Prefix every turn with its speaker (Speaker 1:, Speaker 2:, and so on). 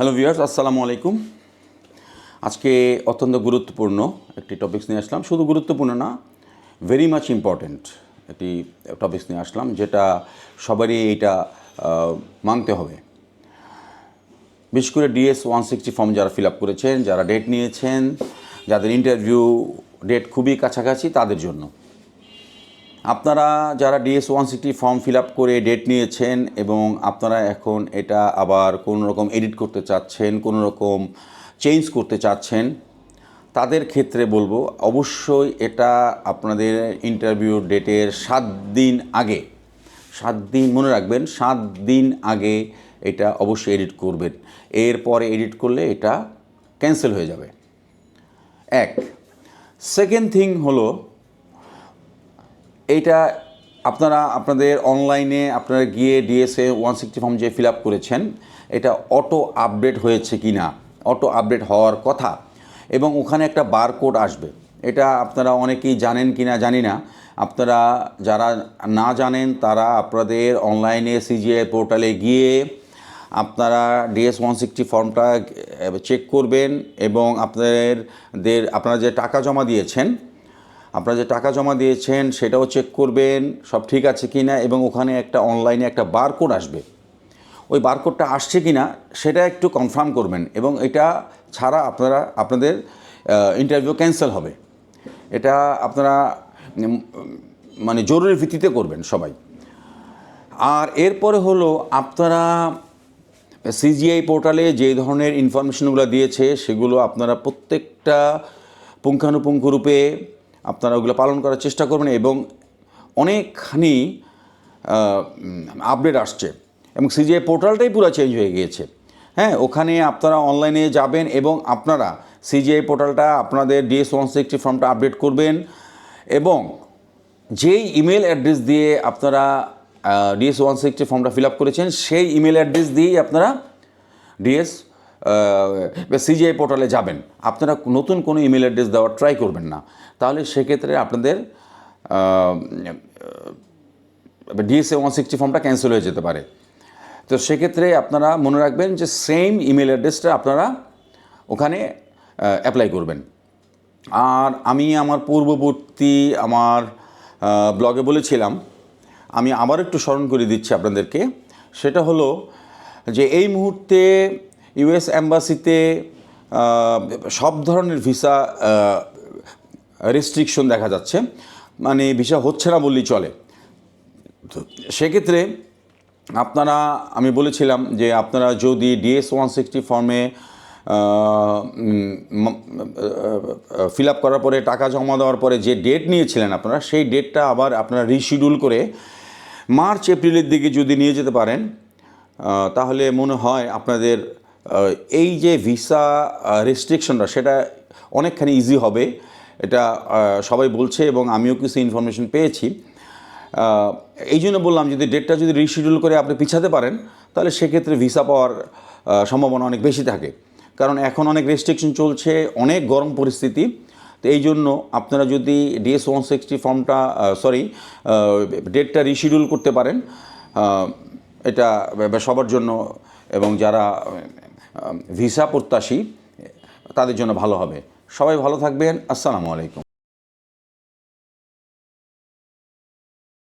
Speaker 1: Hello viewers আসসালামু আলাইকুম। আজকে অত্যন্ত গুরুত্বপূর্ণ একটি টপিকস নিয়ে আসলাম। শুধু গুরুত্বপূর্ণ না ভেরি মাচ ইম্পর্ট্যান্ট একটি টপিকস নিয়ে আসলাম যেটা সবারই আহ, মানতে হবে। বিশেষ করে ডিএস ওয়ান সিক্সটি ফর্ম যারা ফিল আপ করেছেন যারা ডেট নিয়েছেন যাদের ইন্টারভিউ ডেট খুবই কাছাকাছি তাদের জন্য। আপনারা যারা DS one sixty form fill up করে ডেট নিয়েছেন এবং আপনারা এখন এটা আবার কোনো রকম এডিট করতে চাচ্ছেন কোনো রকম চেঞ্জ করতে চাচ্ছেন, তাদের ক্ষেত্রে বলব, অবশ্যই এটা আপনাদের ইন্টারভিউ ডেটের সাত দিন আগে, সাত দিন মনে রাখবেন, সাত দিন আগে এটা অবশ্যই এডিট করবেন। এরপরে এডিট করলে এটা ক্যান্সেল হয়ে যাবে। এক সেকেন্ড থিং হলো এইটা আপনারা, আপনাদের অনলাইনে আপনারা গিয়ে ডিএসএ ওয়ান সিক্সটি ফর্ম যে ফিল আপ করেছেন, এটা অটো আপডেট হয়েছে কি না অটো আপডেট হওয়ার কথা। এবং ওখানে একটা বারকোড আসবে। এটা আপনারা অনেকেই জানেন কি না জানি না। আপনারা যারা না জানেন, তারা আপনাদের অনলাইনে সিজিআই পোর্টালে গিয়ে আপনারা ডিএস ওয়ান সিক্সটি ফর্মটা চেক করবেন এবং আপনাদের, আপনারা যে টাকা জমা দিয়েছেন আপনারা যে টাকা জমা দিয়েছেন সেটাও চেক করবেন, সব ঠিক আছে কি না এবং ওখানে একটা অনলাইনে একটা বারকোড আসবে। ওই বারকোডটা আসছে কি না সেটা একটু কনফার্ম করবেন এবং এটা ছাড়া আপনারা, আপনাদের ইন্টারভিউ ক্যান্সেল হবে। এটা আপনারা মানে জরুরি ভিত্তিতে করবেন সবাই। আর এরপরে হলো আপনারা সিজিআই পোর্টালে যে ধরনের ইনফরমেশনগুলো দিয়েছে সেগুলো আপনারা প্রত্যেকটা পুঙ্খানুপুঙ্খ রূপে আপনারা ওগুলো পালন করার চেষ্টা করবেন এবং অনেকখানি আপডেট আসছে এবং সিজিআই পোর্টালটাই পুরো চেঞ্জ হয়ে গিয়েছে। হ্যাঁ ওখানে আপনারা অনলাইনে যাবেন এবং আপনারা সিজিআই পোর্টালটা, আপনাদের ডিএস ওয়ান সিক্সটি ফর্মটা আপডেট করবেন এবং যেই ইমেল অ্যাড্রেস দিয়ে আপনারা ডিএস ওয়ান সিক্সটি ফর্মটা ফিল আপ করেছেন, সেই ইমেল অ্যাড্রেস দিয়েই আপনারা ডিএস সিজিআই পোর্টালে যাবেন। আপনারা নতুন কোনো ইমেল অ্যাড্রেস দেওয়ার ট্রাই করবেন না। তাহলে সেক্ষেত্রে আপনাদের ডিএসএ ওয়ান সিক্সটি ফর্মটা ক্যান্সেল হয়ে যেতে পারে। তো সেক্ষেত্রে আপনারা মনে রাখবেন যে সেম ইমেল অ্যাড্রেসটা আপনারা ওখানে অ্যাপ্লাই করবেন। আর আমি আমার পূর্ববর্তী আমার ব্লগে বলেছিলাম, আমি আবার একটু স্মরণ করে দিচ্ছি আপনাদেরকে। সেটা হলো যে এই মুহূর্তে ইউএস অ্যাম্বাসিতে সব ধরনের ভিসা রেস্ট্রিকশন দেখা যাচ্ছে। মানে ভিসা হচ্ছে না বললেই চলে। সেক্ষেত্রে আপনারা, আমি বলেছিলাম যে আপনারা যদি ডিএস ওয়ান সিক্সটি ফর্মে ফিল আপ করার পরে, টাকা জমা দেওয়ার পরে যে ডেট নিয়েছিলেন আপনারা, সেই ডেটটা আবার আপনারা রিশিডিউল করে মার্চ, এপ্রিলের দিকে যদি নিয়ে যেতে পারেন তাহলে মনে হয় আপনাদের এই যে ভিসা রেস্ট্রিকশনটা সেটা অনেকখানি ইজি হবে। এটা সবাই বলছে এবং আমিও কিছু ইনফরমেশন পেয়েছি। এই জন্য বললাম, যদি ডেটটা যদি রিশিডিউল করে আপনি পিছাতে পারেন, তাহলে সেক্ষেত্রে ভিসা পাওয়ার সম্ভাবনা অনেক বেশি থাকে। কারণ এখন অনেক রেস্ট্রিকশন চলছে, অনেক গরম পরিস্থিতি। তো এই জন্য আপনারা যদি ডিএস ওয়ান সিক্সটি ফর্মটা সরি ডেটটা রিশিডিউল করতে পারেন এটা সবার জন্য এবং যারা ভিসা প্রত্যাশী তাদের জন্য ভালো হবে। সবাই ভালো থাকবেন। আসসালামু আলাইকুম।